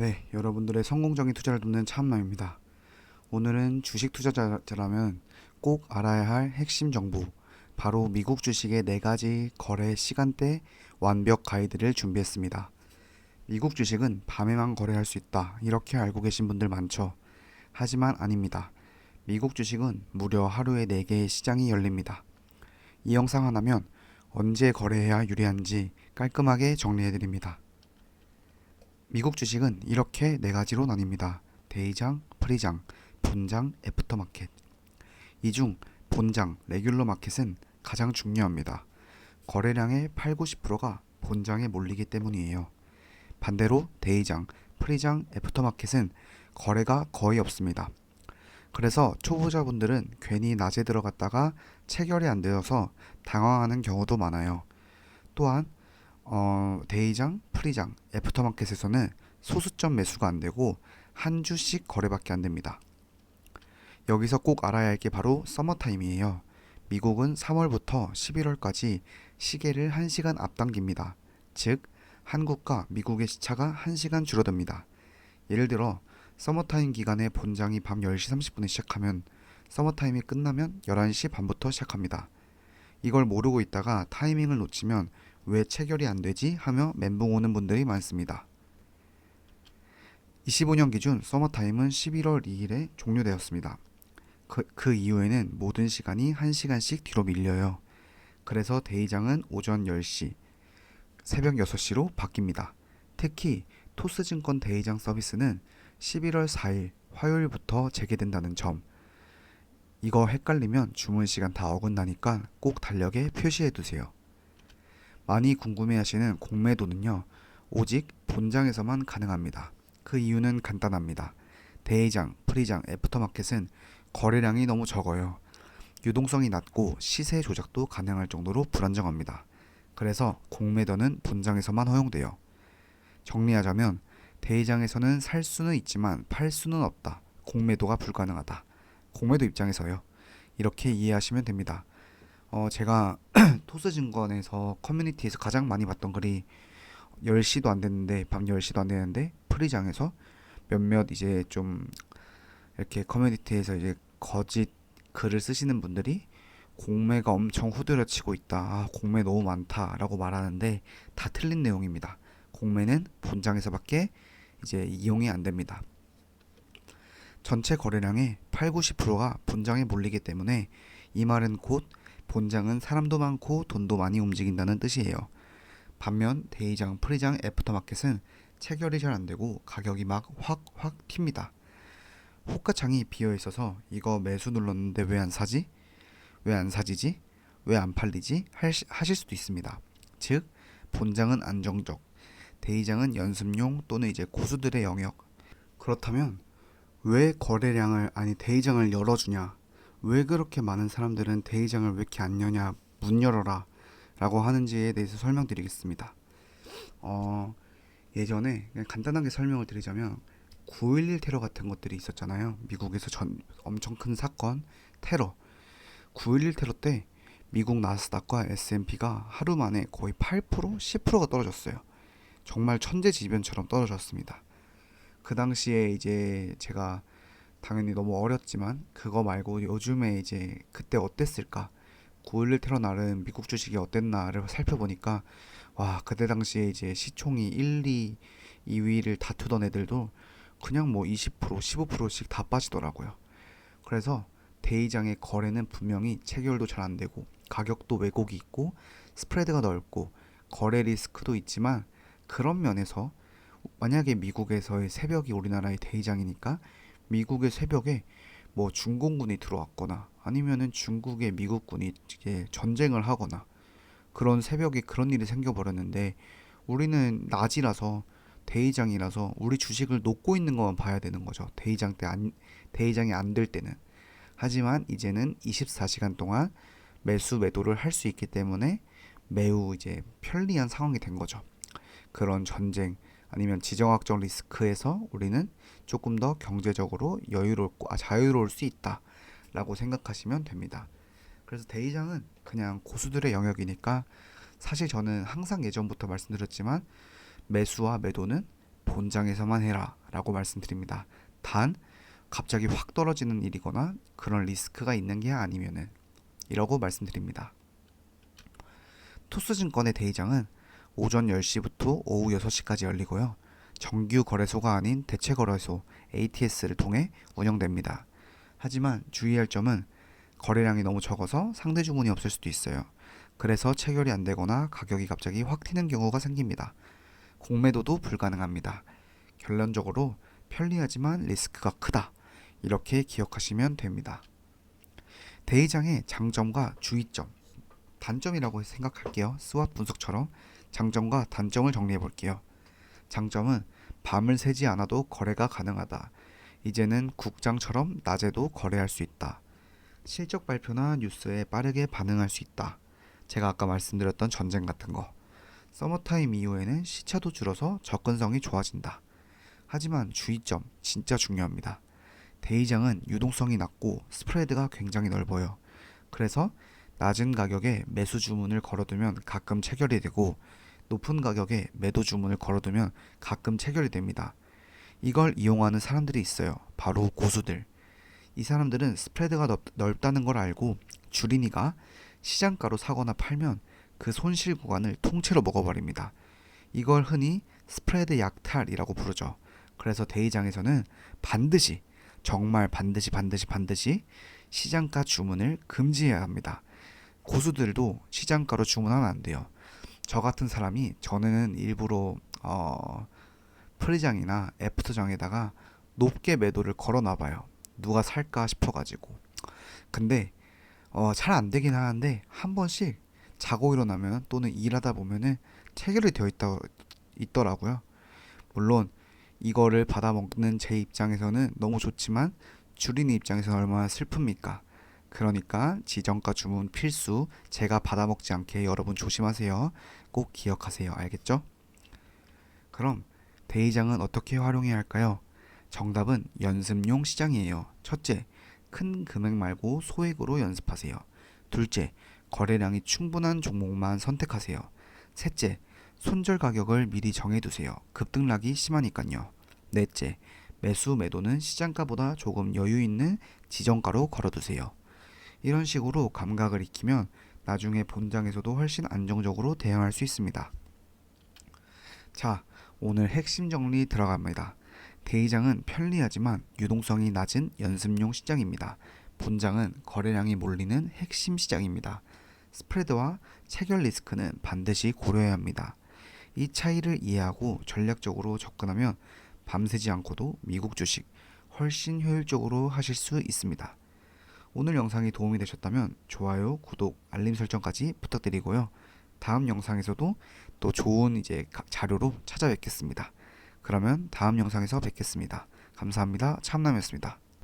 네, 여러분들의 성공적인 투자를 돕는 차은남입니다. 오늘은 주식 투자자라면 꼭 알아야 할 핵심 정보, 바로 미국 주식의 네 가지 거래 시간대 완벽 가이드를 준비했습니다. 미국 주식은 밤에만 거래할 수 있다. 이렇게 알고 계신 분들 많죠. 하지만 아닙니다. 미국 주식은 무려 하루에 4개의 시장이 열립니다. 이 영상 하나면 언제 거래해야 유리한지 깔끔하게 정리해 드립니다. 미국 주식은 이렇게 네 가지로 나뉩니다. 대이장, 프리장, 본장, 애프터마켓. 이 중 본장, 레귤러 마켓은 가장 중요합니다. 거래량의 8, 90%가 본장에 몰리기 때문이에요. 반대로 대이장, 프리장, 애프터마켓은 거래가 거의 없습니다. 그래서 초보자분들은 괜히 낮에 들어갔다가 체결이 안 되어서 당황하는 경우도 많아요. 또한 어, 데이장, 프리장, 애프터마켓에서는 소수점 매수가 안 되고 한 주씩 거래밖에 안 됩니다. 여기서 꼭 알아야 할 게 바로 서머타임이에요. 미국은 3월부터 11월까지 시계를 1시간 앞당깁니다. 즉, 한국과 미국의 시차가 1시간 줄어듭니다. 예를 들어, 서머타임 기간에 본장이 밤 10시 30분에 시작하면 서머타임이 끝나면 11시 반부터 시작합니다. 이걸 모르고 있다가 타이밍을 놓치면 왜 체결이 안 되지 하며 멘붕 오는 분들이 많습니다. 25년 기준 서머타임은 11월 2일에 종료되었습니다. 그, 그 이후에는 모든 시간이 1시간씩 뒤로 밀려요. 그래서 대의장은 오전 10시, 새벽 6시로 바뀝니다. 특히 토스증권 대의장 서비스는 11월 4일 화요일부터 재개된다는 점. 이거 헷갈리면 주문 시간 다 어긋나니까 꼭 달력에 표시해 두세요. 많이 궁금해하시는 공매도는요, 오직 본장에서만 가능합니다. 그 이유는 간단합니다. 대의장, 프리장, 애프터마켓은 거래량이 너무 적어요. 유동성이 낮고 시세 조작도 가능할 정도로 불안정합니다. 그래서 공매도는 본장에서만 허용돼요. 정리하자면 대의장에서는 살 수는 있지만 팔 수는 없다. 공매도가 불가능하다. 공매도 입장에서요. 이렇게 이해하시면 됩니다. 어, 제가 토스증권에서 커뮤니티에서 가장 많이 봤던 글이 10시도 안 됐는데 밤 10시도 안 되는데 프리장에서 몇몇 이제 좀 이렇게 커뮤니티에서 이제 거짓 글을 쓰시는 분들이 공매가 엄청 후드려치고 있다. 아, 공매 너무 많다라고 말하는데 다 틀린 내용입니다. 공매는 본장에서밖에 이제 이용이 안 됩니다. 전체 거래량의 8, 90%가 본장에 몰리기 때문에 이 말은 곧 본장은 사람도 많고 돈도 많이 움직인다는 뜻이에요. 반면 대이장, 프리장, 애프터마켓은 체결이 잘 안 되고 가격이 막확확 튑니다. 호가창이 비어 있어서 이거 매수 눌렀는데 왜 안 사지? 왜 안 사지지? 왜 안 팔리지? 하실 수도 있습니다. 즉 본장은 안정적, 대이장은 연습용 또는 이제 고수들의 영역. 그렇다면 왜 거래량을 아니 대이장을 열어주냐? 왜 그렇게 많은 사람들은 대이장을 왜 이렇게 안 여냐? 문 열어라 라고 하는지에 대해서 설명드리겠습니다. 어, 예전에 간단하게 설명을 드리자면 9.11 테러 같은 것들이 있었잖아요. 미국에서 전 엄청 큰 사건, 테러. 9.11 테러 때 미국 나스닥과 S&P가 하루 만에 거의 8%, 10%가 떨어졌어요. 정말 천재지변처럼 떨어졌습니다. 그 당시에 이제 제가 당연히 너무 어렸지만 그거 말고 요즘에 이제 그때 어땠을까? 9.11 테러 날은 미국 주식이 어땠나를 살펴보니까 와 그때 당시에 이제 시총이 1, 2, 2위를 다투던 애들도 그냥 뭐 20%, 15%씩 다 빠지더라고요. 그래서 대이장의 거래는 분명히 체결도 잘 안 되고 가격도 왜곡이 있고 스프레드가 넓고 거래 리스크도 있지만 그런 면에서 만약에 미국에서의 새벽이 우리나라의 대이장이니까 미국의 새벽에 뭐 중공군이 들어왔거나 아니면은 중국의 미국군이 이게 전쟁을 하거나 그런 새벽에 그런 일이 생겨버렸는데 우리는 낮이라서 대이장이라서 우리 주식을 놓고 있는 것만 봐야 되는 거죠. 대이장 때 안, 대이장이 안 될 때는. 하지만 이제는 24시간 동안 매수 매도를 할 수 있기 때문에 매우 이제 편리한 상황이 된 거죠. 그런 전쟁 아니면 지정학적 리스크에서 우리는 조금 더 경제적으로 여유롭고 아, 자유로울 수 있다라고 생각하시면 됩니다. 그래서 대이장은 그냥 고수들의 영역이니까 사실 저는 항상 예전부터 말씀드렸지만 매수와 매도는 본장에서만 해라 라고 말씀드립니다. 단 갑자기 확 떨어지는 일이거나 그런 리스크가 있는 게 아니면은 이라고 말씀드립니다. 토스 증권의 대의장은 오전 10시부터 오후 6시까지 열리고요. 정규 거래소가 아닌 대체 거래소 ATS를 통해 운영됩니다. 하지만 주의할 점은 거래량이 너무 적어서 상대 주문이 없을 수도 있어요. 그래서 체결이 안 되거나 가격이 갑자기 확 튀는 경우가 생깁니다. 공매도도 불가능합니다. 결론적으로 편리하지만 리스크가 크다. 이렇게 기억하시면 됩니다. 대의장의 장점과 주의점, 단점이라고 생각할게요. 스왑 분석처럼 장점과 단점을 정리해 볼게요. 장점은 밤을 새지 않아도 거래가 가능하다. 이제는 국장처럼 낮에도 거래할 수 있다. 실적 발표나 뉴스에 빠르게 반응할 수 있다. 제가 아까 말씀드렸던 전쟁 같은 거. 서머타임 이후에는 시차도 줄어서 접근성이 좋아진다. 하지만 주의점 진짜 중요합니다. 대이장은 유동성이 낮고 스프레드가 굉장히 넓어요. 그래서 낮은 가격에 매수 주문을 걸어두면 가끔 체결이 되고 높은 가격에 매도 주문을 걸어두면 가끔 체결이 됩니다. 이걸 이용하는 사람들이 있어요. 바로 고수들. 이 사람들은 스프레드가 넓, 넓다는 걸 알고 주린이가 시장가로 사거나 팔면 그 손실 구간을 통째로 먹어버립니다. 이걸 흔히 스프레드 약탈이라고 부르죠. 그래서 대의장에서는 반드시 정말 반드시 반드시 반드시 시장가 주문을 금지해야 합니다. 고수들도 시장가로 주문하면 안 돼요. 저 같은 사람이 저는 일부러 어, 프리장이나 애프터장에다가 높게 매도를 걸어놔 봐요. 누가 살까 싶어가지고. 근데 어, 잘 안 되긴 하는데 한 번씩 자고 일어나면 또는 일하다 보면은 체결이 되어 있다 있더라고요. 물론 이거를 받아먹는 제 입장에서는 너무 좋지만 주린이 입장에서는 얼마나 슬픕니까? 그러니까 지정가 주문 필수 제가 받아먹지 않게 여러분 조심하세요. 꼭 기억하세요. 알겠죠? 그럼 대의장은 어떻게 활용해야 할까요? 정답은 연습용 시장이에요. 첫째, 큰 금액 말고 소액으로 연습하세요. 둘째, 거래량이 충분한 종목만 선택하세요. 셋째, 손절 가격을 미리 정해두세요. 급등락이 심하니까요. 넷째, 매수 매도는 시장가보다 조금 여유 있는 지정가로 걸어두세요. 이런 식으로 감각을 익히면 나중에 본장에서도 훨씬 안정적으로 대응할 수 있습니다. 자, 오늘 핵심 정리 들어갑니다. 대의장은 편리하지만 유동성이 낮은 연습용 시장입니다. 본장은 거래량이 몰리는 핵심 시장입니다. 스프레드와 체결 리스크는 반드시 고려해야 합니다. 이 차이를 이해하고 전략적으로 접근하면 밤새지 않고도 미국 주식 훨씬 효율적으로 하실 수 있습니다. 오늘 영상이 도움이 되셨다면 좋아요, 구독, 알림 설정까지 부탁드리고요. 다음 영상에서도 또 좋은 이제 자료로 찾아뵙겠습니다. 그러면 다음 영상에서 뵙겠습니다. 감사합니다. 참남이었습니다.